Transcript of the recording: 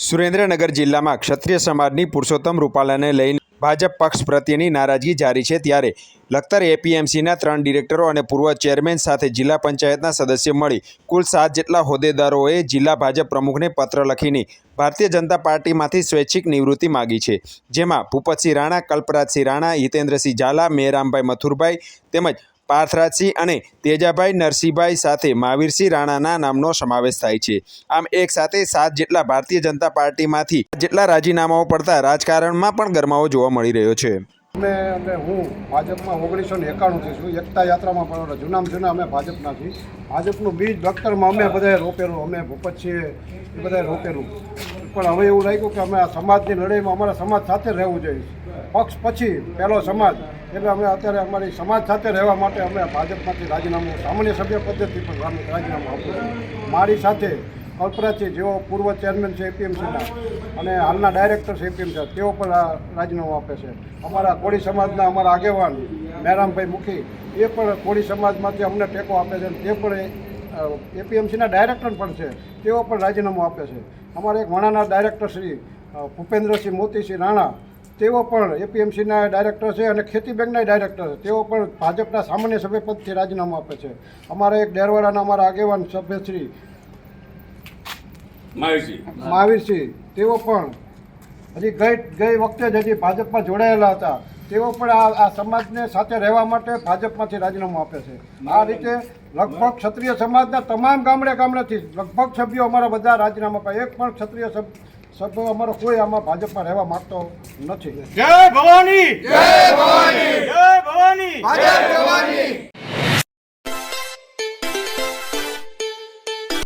સુરેન્દ્રનગર જિલ્લામાં ક્ષત્રિય સમાજની પુરુષોત્તમ રૂપાલાને લઈને ભાજપ પક્ષ પ્રત્યેની નારાજગી જારી છે ત્યારે લખતર એપીએમસીના ત્રણ ડિરેક્ટરો અને પૂર્વ ચેરમેન સાથે જિલ્લા પંચાયતના સદસ્ય મળી કુલ સાત જેટલા હોદ્દેદારોએ જિલ્લા ભાજપ પ્રમુખને પત્ર લખીને ભારતીય જનતા પાર્ટીમાંથી સ્વૈચ્છિક નિવૃત્તિ માગી છે. જેમાં ભૂપતસિંહ રાણા, કલ્પરાજસિંહ રાણા, હિતેન્દ્રસિંહ ઝાલા, મેરામભાઈ મથુરભાઈ તેમજ પાર્થરાજસિંહ અને તેજાભાઈ નરસિંહભાઈ સાથે મહાવીરસિંહ રાણાના નામનો સમાવેશ થાય છે. આમ એક સાથે સાત જેટલા ભારતીય જનતા પાર્ટીમાંથી જેટલા રાજીનામાઓ પડતા રાજકારણમાં પણ ગરમાવો જોવા મળી રહ્યો છે. અમે અને હું ભાજપમાં ઓગણીસો ને એકાણુંથી છું. એકતા યાત્રામાં પણ જૂનામાં જૂના અમે ભાજપના છીએ. ભાજપનું બીજ ડૉક્ટરમાં અમે બધાએ રોપેલું. અમે ભૂપત છીએ એ બધાએ રોપેલું. પણ હવે એવું લાગ્યું કે અમે આ સમાજની લડાઈમાં અમારા સમાજ સાથે રહેવું જોઈએ. પક્ષ પછી પહેલો સમાજ. એટલે અમે અત્યારે અમારી સમાજ સાથે રહેવા માટે અમે ભાજપમાંથી રાજીનામું સામાન્ય સભ્ય પદ્ધતિ પર રાજીનામું આપ્યું છું. મારી સાથે કલ્પરાજી જેઓ પૂર્વ ચેરમેન છે એપીએમસીના અને હાલના ડાયરેક્ટર છે એપીએમસી તેઓ પણ રાજીનામું આપે છે. અમારા કોળી સમાજના અમારા આગેવાન મેરામભાઈ મુખી, એ પણ કોળી સમાજમાંથી અમને ટેકો આપે છે તે પણ એપીએમસીના ડાયરેક્ટર પણ છે. તેઓ પણ રાજીનામું આપે છે. અમારા એક વણાના ડાયરેક્ટર શ્રી ભૂપેન્દ્રસિંહ મોતીસિંહ રાણા તેઓ પણ એપીએમસીના ડાયરેક્ટર છે અને ખેતી બેંકના ડાયરેક્ટર છે. તેઓ પણ ભાજપના સામાન્ય સભ્ય પદથી રાજીનામું આપે છે. અમારા એક ડેરવાડાના અમારા આગેવાન સભ્યશ્રી મહાવીરસિંહ તેઓ પણ હજી ગઈ ગઈ વખતે જ હજી ભાજપમાં જોડાયેલા હતા. તેઓ પણ આ આ સમાજને સાથે રહેવા માટે ભાજપમાંથી રાજીનામું આપે છે. આ રીતે લગભગ ક્ષત્રિય સમાજના તમામ ગામડે ગામડેથી લગભગ સભ્યો અમારા બધા રાજીનામા આપ્યા એક પણ ક્ષત્રિય સભ- સભ્યો અમારો કોઈ આમાં ભાજપમાં રહેવા માંગતો નથી. જય ભવાની! જય ભવાની! જય ભવાની!